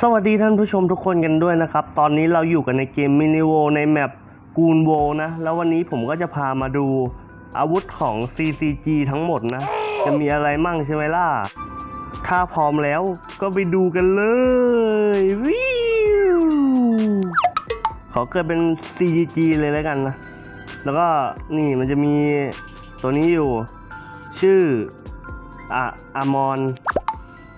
สวัสดีท่านผู้ชมทุกคนกันด้วยนะครับ ตอนนี้เราอยู่กันในเกมมินิโวในแมปกูนโวนะ แล้ววันนี้ผมก็จะพามาดูอาวุธของ CCG ทั้งหมดนะ จะมีอะไรมั่งใช่ไหมล่ะ ถ้าพร้อมแล้วก็ไปดูกันเลยวิวขอเกิดเป็น CGG เลยแล้วกันนะ แล้วก็นี่มันจะมีตัวนี้อยู่ ชื่ออะอามอน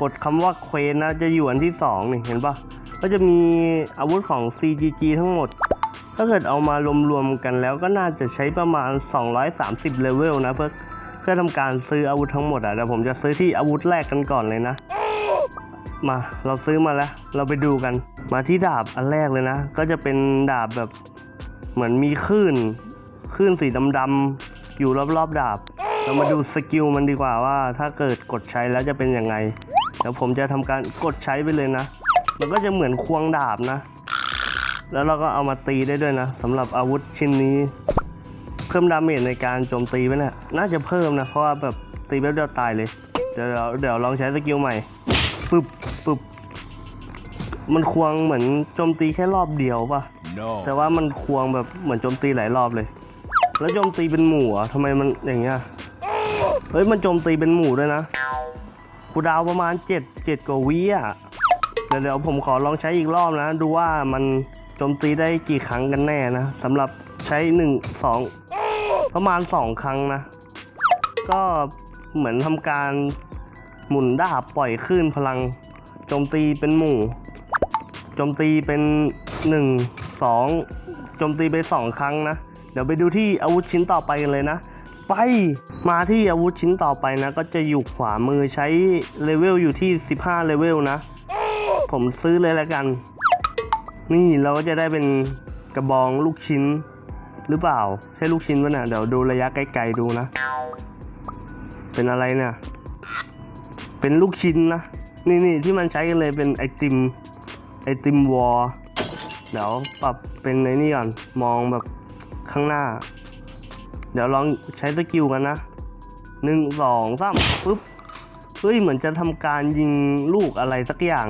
กดคำว่าเควสนะจะอยู่อันที่2นี่เห็นปะก็จะมีอาวุธของ CGG ทั้งหมด ถ้าเกิดเอามารวมๆกันแล้วก็น่าจะใช้ประมาณ 230 เลเวลนะเพื่อเพื่อทำการซื้ออาวุธทั้งหมดอะเดี๋ยวผมจะซื้อที่อาวุธแรกกันก่อนเลยนะ มาเราซื้อมาแล้ว เราไปดูกัน มาที่ดาบอันแรกเลยนะ ก็จะเป็นดาบแบบเหมือนมีคลื่นคลื่นสีดำๆอยู่รอบๆดาบ เรามาดูสกิลมันดีกว่าว่า ถ้าเกิดกดใช้แล้วจะเป็นยังไง เดี๋ยวผมจะทำการกดใช้ไปเลยนะ มันก็จะเหมือนควงดาบนะ แล้วเราก็เอามาตีได้ด้วยนะสำหรับอาวุธชิ้นนี้ เพิ่มดาเมจในการโจมตีไหมเนี่ยน่าจะเพิ่มนะ เพราะว่าแบบตีแป๊บเดียวตายเลยเดี๋ยวเดี๋ยวเดี๋ยวลองใช้สกิลใหม่ปึ๊บปึ๊บมันควงเหมือนโจมตีแค่รอบเดียวป่ะ No. แต่ว่ามันควงแบบเหมือนโจมตีหลายรอบเลย แล้วโจมตีเป็นหมู่เหรอะทำไมมันอย่างเงี้ย เฮ้ยมันโจมตีเป็นหมู่ด้วยนะ กูดาวประมาณเจ็ดเจ็ดกว่าวิอะเดี๋ยวเดี๋ยวผมขอลองใช้อีกรอบนะ ดูว่ามันโจมตีได้กี่ครั้งกันแน่นะสำหรับใช้หนึ่งสองประมาณสองครั้งนะ ก็เหมือนทำการหมุนดาบปล่อยคลื่นพลังโจมตีเป็นหมู่โจมตีเป็นหนึ่งสองโจมตีไปสองครั้งนะ เดี๋ยวไปดูที่อาวุธชิ้นต่อไปกันเลยนะ ไป มาที่อาวุธชิ้นต่อไปนะ ก็จะอยู่ขวามือใช้เลเวลอยู่ที่ 15 เลเวลนะ ผมซื้อเลยแล้วกัน นี่เราก็จะได้เป็นกระบองลูกชิ้น หรือเปล่า ใช่ลูกชิ้นปะเนี่ยเดี๋ยวดูระยะไกลๆดูนะ เป็นอะไรเนี่ยเป็นลูกชิ้นนะ นี่นี่ที่มันใช้กันเลยเป็นไอติมไอติมวอลเดี๋ยวปรับเป็นในนี่ก่อน มองแบบข้างหน้า เดี๋ยวลองใช้สกิลกันนะหนึ่งสองสามปึ๊บเฮ้ยเหมือนจะทำการยิงลูกอะไรสักอย่าง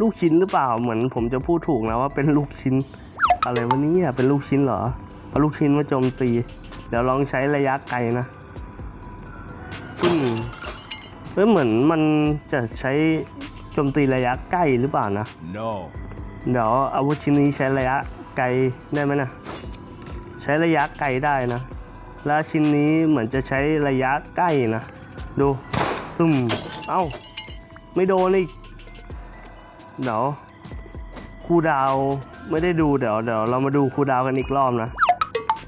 ลูกชิ้นหรือเปล่าเหมือนผมจะพูดถูกนะว่าเป็นลูกชิ้น อะไรวะเนี้เป็นลูกชิ้นเหรอเอาลูกชิ้นมาโจมตี เดี๋ยวลองใช้ระยะไกลนะปึ้งเฮ้ยเหมือนมันจะใช้โจมตีระยะใกล้หรือเปล่านะ No. เดี๋ยวอาวุธชิ้นนี้ใช้ระยะไกลได้ไหมนะ ใช้ระยะไกลได้นะ แล้วชิ้นนี้เหมือนจะใช้ระยะใกล้นะ ดูตึมเอ้า ไม่โดนอีก เดี๋ยวคูดาวไม่ได้ดูเดี๋ยวเดี๋ยวเรามาดูคูดาวกันอีกรอบนะ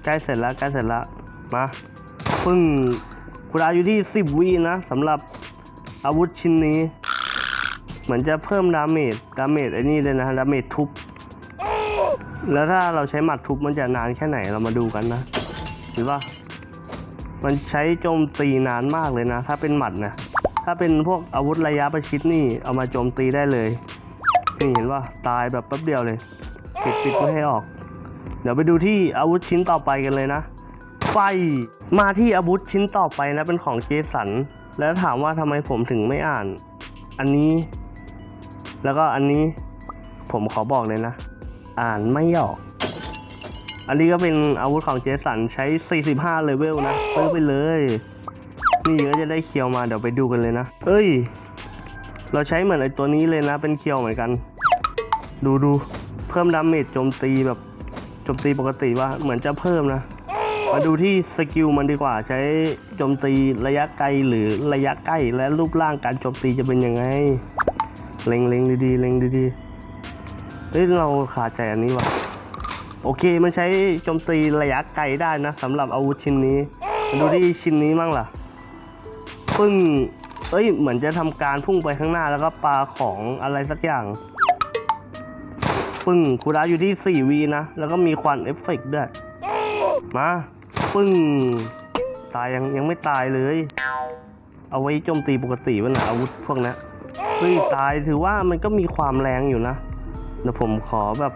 ใกล้เสร็จแล้วใกล้เสร็จแล้วมาปึ้งคูดาวอยู่ที่ 10วินะสำหรับอาวุธชิ้นนี้ เหมือนจะเพิ่มดาเมจดาเมจไอ้นี่เลยนะดาเมจทุบแล้วถ้าเราใช้หมัดทุบมันจะนานแค่ไหนเรามาดูกันนะเห็นปะ มันใช้โจมตีนานมากเลยนะ ถ้าเป็นหมัดนะถ้าเป็นพวกอาวุธระยะประชิดนี่เอามาโจมตีได้เลยนี่เห็นปะตายแบบแป๊บเดียวเลยปิดปิดไม่ให้ออก เดี๋ยวไปดูที่อาวุธชิ้นต่อไปกันเลยนะไฟมาที่อาวุธชิ้นต่อไปนะเป็นของเจสันแล้วถามว่าทำไมผมถึงไม่อ่าน อันนี้ แล้วก็อันนี้ผมขอบอกเลยนะ อ่านไม่ออก อันนี้ก็เป็นอาวุธของเจสันใช้ 45 เลเวลนะ ซื้อไปเลย นี่ก็จะได้เคียวมาเดี๋ยวไปดูกันเลยนะ เอ้ย เราใช้เหมือนไอตัวนี้เลยนะ เป็นเคียวเหมือนกัน ดูดูเพิ่มดาเมจโจมตีแบบโจมตีปกติว่าเหมือนจะเพิ่มนะ มาดูที่สกิลมันดีกว่าใช้โจมตีระยะไกลหรือระยะใกล้และรูปร่างการโจมตีจะเป็นยังไง เล็งเล็งดีๆเล็งดีๆเฮ้ยเราขาดใจอันนี้ว่ะ โอเคมันใช้โจมตีระยะไกลได้นะสำหรับอาวุธชิ้นนี้มาดูที่ชิ้นนี้มั่งล่ะปึ้งเอ้ย เหมือนจะทำการพุ่งไปข้างหน้าแล้วก็ปาของอะไรสักอย่างปึ้งคูดาอยู่ที่4วีนะ แล้วก็มีควันเอฟเฟกต์ด้วย มาปึ้ง ตายยังยังไม่ตายเลย เอาไว้โจมตีปกติวะนะอาวุธพวกนี้เฮ้ยตายถือว่ามันก็มีความแรงอยู่นะ เดี๋ยวผมขอแบบ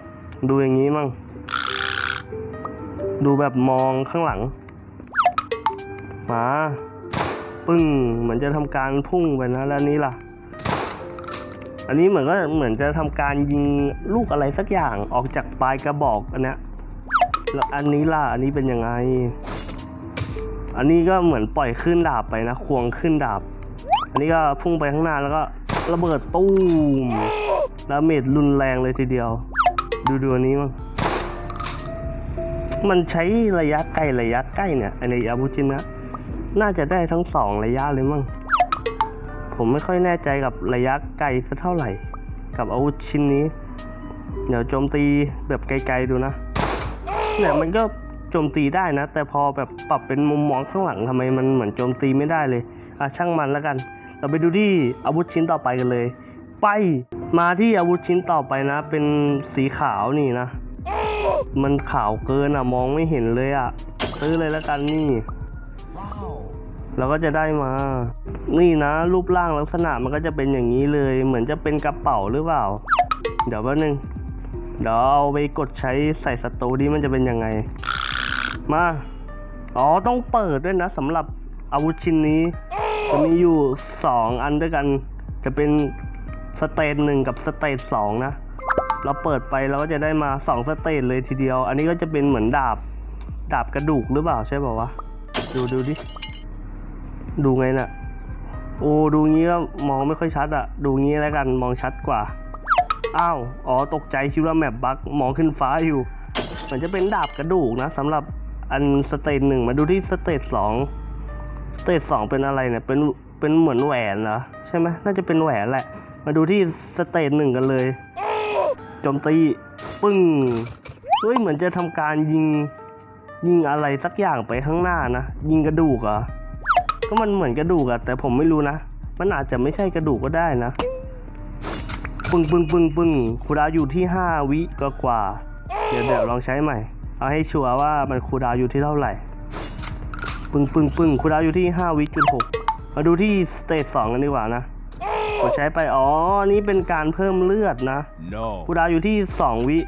ดูอย่างนี้มั่ง ดูแบบมองข้างหลังมาปึ้งเหมือนจะทำการพุ่งไปนะแล้วนี้ล่ะ อันนี้เหมือนก็เหมือนจะทำการยิงลูกอะไรสักอย่างออกจากปลายกระบอกอันเนี้ยแล้วอันนี้ล่ะอันนี้เป็นยังไง อันนี้ก็เหมือนปล่อยขึ้นดาบไปนะควงขึ้นดาบ อันนี้ก็พุ่งไปข้างหน้าแล้วก็ระเบิดตู้มแล้วเมดรุนแรงเลยทีเดียว ดูดูอันนี้มั้ง มันใช้ระยะไกลระยะใกล้เนี่ยในอาวุธชิ้นนะน่าจะได้ทั้งสองระยะเลยมั้งผมไม่ค่อยแน่ใจกับระยะไกลสักเท่าไหร่ กับอาวุธชิ้นนี้ เดี๋ยวโจมตีแบบไกลๆดูนะเนี่ยมันก็โจมตีได้นะ แต่พอแบบปรับเป็นมุมมองข้างหลังทำไมมันเหมือนโจมตีไม่ได้เลยอะช่างมันแล้วกัน เราไปดูที่อาวุธชิ้นต่อไปกันเลย ไปมาที่อาวุธชิ้นต่อไปนะ เป็นสีขาวนี่นะ มันขาวเกินอะมองไม่เห็นเลยอะซื้อเลยแล้วกันนี่เราก็จะได้มา นี่นะ รูปร่างลักษณะมันก็จะเป็นอย่างนี้เลย เหมือนจะเป็นกระเป๋าหรือเปล่า เดี๋ยวแป๊บนึง เดี๋ยวเอาไปกดใช้ใส่สตูดิมันจะเป็นยังไง มา อ๋อต้องเปิดด้วยนะสำหรับอาวุธชิ้นนี้ จะมีอยู่ 2 อันด้วยกัน จะเป็นสเตจหนึ่งกับสเตจสองนะ เราเปิดไปเราก็จะได้มา2สเตจเลยทีเดียว อันนี้ก็จะเป็นเหมือนดาบดาบกระดูกหรือเปล่าใช่ป่าวะดูดูดิดูไงน่ะโอ้ดูงี้ก็มองไม่ค่อยชัดอะดูงี้แล้วกันมองชัดกว่าอ้าวอ๋อตกใจคิดว่าแมปบั๊กมองขึ้นฟ้าอยู่มันจะเป็นดาบกระดูกนะสำหรับอันสเตจหนึ่งมาดูที่สเตจสองสเตจสองเป็นอะไรเนี่ยเป็นเป็นเหมือนแหวนเหรอใช่ไหมน่าจะเป็นแหวนแหละ มาดูที่สเตจหนึ่งกันเลย จมตี ปึ้งเฮ้ยเหมือนจะทำการยิงยิงอะไรสักอย่างไปข้างหน้านะ ยิงกระดูกเหรอก็มันเหมือนกระดูกอะแต่ผมไม่รู้นะ มันอาจจะไม่ใช่กระดูกก็ได้นะ ปึ้งปึ้งปึ้งปึ้งคูดาวอยู่ที่5วิก็กว่า เดี๋ยวเดี๋ยวลองใช้ใหม่ เอาให้ชัวร์ว่ามันคูดาวอยู่ที่เท่าไหร่ ปึ้งปึ้งปึ้งคูดาวอยู่ที่5วิจุดหกมาดูที่สเตจสองกันดีกว่านะ ดใช้ไป อ๋อ นี่เป็นการเพิ่มเลือดนะ No. คูลดาวน์อยู่ที่ 2 วิ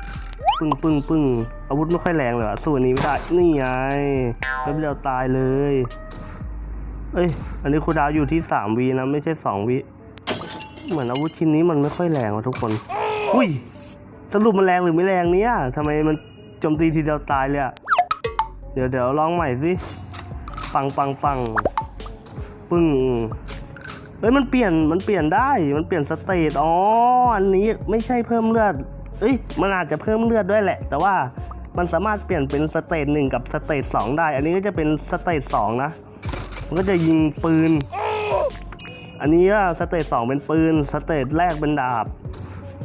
ปึ้งปึ้งปึ้งอาวุธไม่ค่อยแรงเลยอะสู้อันนี้ไม่ได้ นี่ไงแป๊บเดียวตายเลย เอ้ย อันนี้คูลดาวน์อยู่ที่ 3 วินะ ไม่ใช่ 2 วิ เหมือนอาวุธชิ้นนี้มันไม่ค่อยแรงว่ะทุกคน อุ้ย สรุปมันแรงหรือไม่แรงเนี่ยทำไมมันโจมตีทีเดียวตายเลยอะเดี๋ยวเดี๋ยวลองใหม่สิ ปังปังปังปึ้ง เฮ้ยมันเปลี่ยนมันเปลี่ยนได้มันเปลี่ยนสเตตอ๋ออันนี้ไม่ใช่เพิ่มเลือดเอ้ยมันอาจจะเพิ่มเลือดด้วยแหละ แต่ว่ามันสามารถเปลี่ยนเป็นสเตตหนึ่งกับสเตตสองได้ อันนี้ก็จะเป็นสเตตสองนะมันก็จะยิงปืน อันนี้ก็สเตจสองเป็นปืนสเตจแรกเป็นดาบ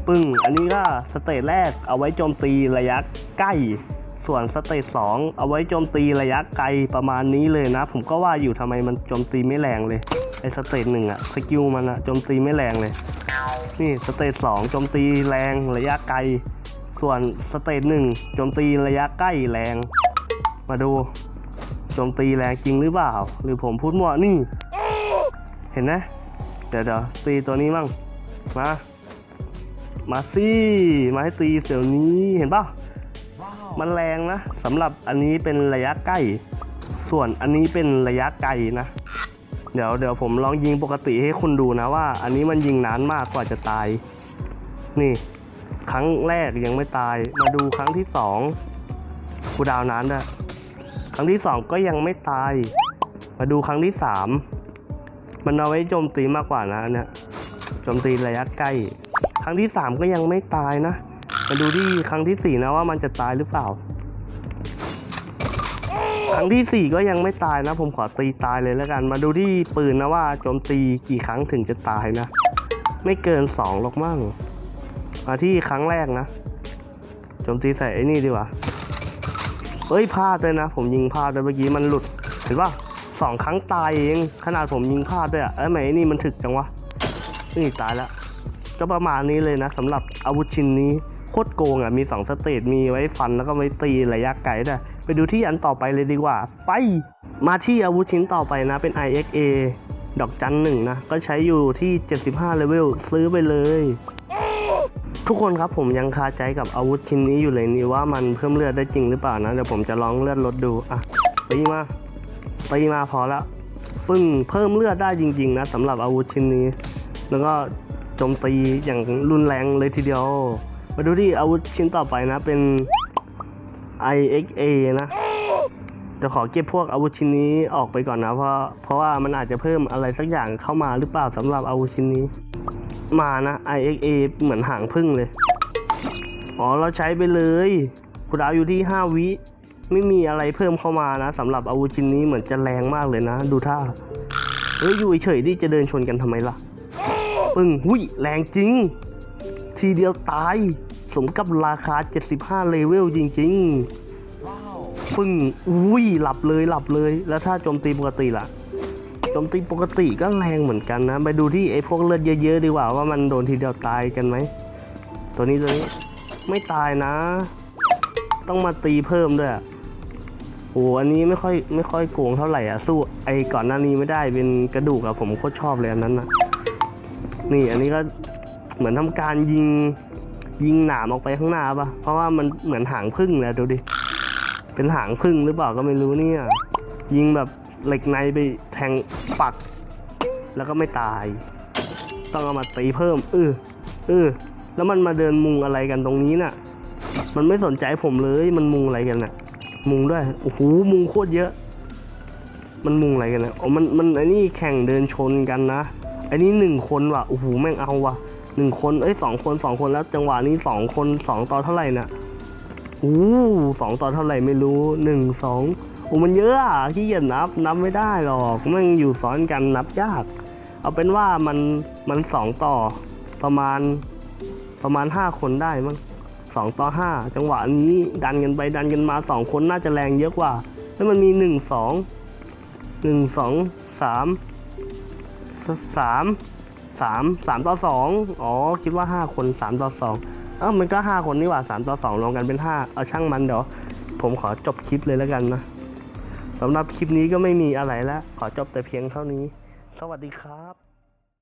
ปึ้งอันนี้ก็สเตจแรกเอาไว้โจมตีระยะใกล้ ส่วนสเตจสองเอาไว้โจมตีระยะไกลประมาณนี้เลยนะ ผมก็ว่าอยู่ทำไมมันโจมตีไม่แรงเลย ไอสเตจหนึ่งอะสกิลมันอะโจมตีไม่แรงเลย นี่สเตจสองโจมตีแรงระยะไกล ส่วนสเตจหนึ่งโจมตีระยะใกล้แรง มาดูโจมตีแรงจริงหรือเปล่า หรือผมพูดมั่วนี่ เห็นนะ เดี๋ยวเดี๋ยวตีตัวนี้มั่งมามาสิมาให้ตีเสี่ยวนี้เห็นป่ะมันแรงนะสำหรับอันนี้เป็นระยะใกล้ ส่วนอันนี้เป็นระยะไกลนะ เดี๋ยวเดี๋ยวผมลองยิงปกติให้คุณดูนะว่า อันนี้มันยิงนานมากกว่าจะตาย นี่ ครั้งแรกยังไม่ตาย มาดูครั้งที่สองกูดาวนานด้วยครั้งที่สองก็ยังไม่ตาย มาดูครั้งที่สามมันเอาไว้โจมตีมากกว่านะอันเนี่ยโจมตีระยะใกล้ ครั้งที่สามก็ยังไม่ตายนะ มาดูที่ครั้งที่สี่นะว่ามันจะตายหรือเปล่า ครั้งที่สี่ก็ยังไม่ตายนะ ผมขอตีตายเลยแล้วกัน มาดูที่ปืนนะว่าโจมตีกี่ครั้งถึงจะตายนะ ไม่เกินสองหรอกมั่ง มาที่ครั้งแรกนะโจมตีใส่ไอ้นี่ดีกว่าเอ้ยพลาดเลยนะ ผมยิงพลาดเลยเมื่อกี้มันหลุด เห็นปะสองครั้งตายเองขนาดผมยิงพลาดด้วยอะเอ้ยทำไมไอ้นี่มันถึกจังวะนี่ตายแล้วก็ประมาณนี้เลยนะสำหรับอาวุธชิ้นนี้ โคตรโกงอะ มี2สเตจมีไว้ฟันแล้วก็ไว้ตีระยะไกลด้วยไปดูที่อันต่อไปเลยดีกว่า ไป มาที่อาวุธชิ้นต่อไปนะ เป็น IXA ดอกจันหนึ่งนะ ก็ใช้อยู่ที่ 75 เลเวล ซื้อไปเลย ทุกคนครับผมยังคาใจกับอาวุธชิ้นนี้อยู่เลยนี่ว่ามันเพิ่มเลือดได้จริงหรือเปล่านะ เดี๋ยวผมจะลองเลือดลดดู อะตีมาตีมาพอล้วปึ้งเพิ่มเลือดได้จริง ๆ นะสำหรับอาวุธชิ้นนี้ แล้วก็โจมตีอย่างรุนแรงเลยทีเดียว มาดูที่อาวุธชิ้นต่อไปนะ เป็น IXA นะ จะขอเก็บพวกอาวุธชิ้นนี้ออกไปก่อนนะ เพราะ เพราะว่ามันอาจจะเพิ่มอะไรสักอย่างเข้ามาหรือเปล่าสำหรับอาวุธชิ้นนี้ มานะ IXA เหมือนหางพึ่งเลย อ๋อ เราใช้ไปเลยคุณดาวอยู่ที่ 5 วิไม่มีอะไรเพิ่มเข้ามานะสำหรับอาวุธชิ้นนี้เหมือนจะแรงมากเลยนะ ดูท่าเฮ้ยอยู่เฉยดิจะเดินชนกันทำไมล่ะ ปึ้งหุยแรงจริง ทีเดียวตาย สมกับราคา 75 เลเวลจริงๆปึ้งอุ้ยหลับเลยหลับเลย แล้วถ้าโจมตีปกติล่ะโจมตีปกติก็แรงเหมือนกันนะ ไปดูที่ไอ้พวกเลือดเยอะๆดีกว่าว่ามันโดนทีเดียวตายกันไหม ตัวนี้ตัวนี้ไม่ตายนะ ต้องมาตีเพิ่มด้วยอะโอ้อันนี้ไม่ค่อยไม่ค่อยโกงเท่าไหร่อะ สู้ไอ้ก่อนหน้านี้ไม่ได้เป็นกระดูกอะผมโคตรชอบเลยอันนั้นนะนี่อันนี้ก็ เหมือนทำการยิงยิงหนามออกไปข้างหน้าปะเพราะว่ามันเหมือนหางพึ่งเลยดูดิ เป็นหางพึ่งหรือเปล่าก็ไม่รู้เนี่ย ยิงแบบเหล็กในไปแทงปัก แล้วก็ไม่ตาย ต้องเอามาตีเพิ่มเออเออแล้วมันมาเดินมุงอะไรกันตรงนี้น่ะ มันไม่สนใจผมเลยมันมุงอะไรกันน่ะ มุงด้วยโอ้โหมุงโคตรเยอะ มันมุงอะไรกันนะอ๋อมันมันไอ้นี่แข่งเดินชนกันนะไอ้นี่หนึ่งคนว่ะโอ้โหแม่งเอาว่ะ หนึ่งคนเอ้ยสองคนสองคนแล้วจังหวะนี้สองคนสองต่อเท่าไหร่น่ะโอ้สองต่อเท่าไหร่ไม่รู้หนึ่งสองโอ้มันเยอะอะขี้เกียจนับนับไม่ได้หรอกมันอยู่ซ้อนกันนับยาก เอาเป็นว่ามันมันสองต่อประมาณประมาณห้าคนได้มั้งสองต่อห้าจังหวะนี้ดันกันไปดันกันมาสองคนน่าจะแรงเยอะกว่าแล้วมันมีหนึ่งสองหนึ่งสองสามสาม สามสามต่อสองอ๋อคิดว่าห้าคนสามต่อสองเอ้ามันก็ห้าคนนี่หว่าสามต่อสองรวมกันเป็นห้าเอาช่างมันเดี๋ยวผมขอจบคลิปเลยแล้วกันนะสำหรับคลิปนี้ก็ไม่มีอะไรแล้ว ขอจบแต่เพียงเท่านี้ สวัสดีครับ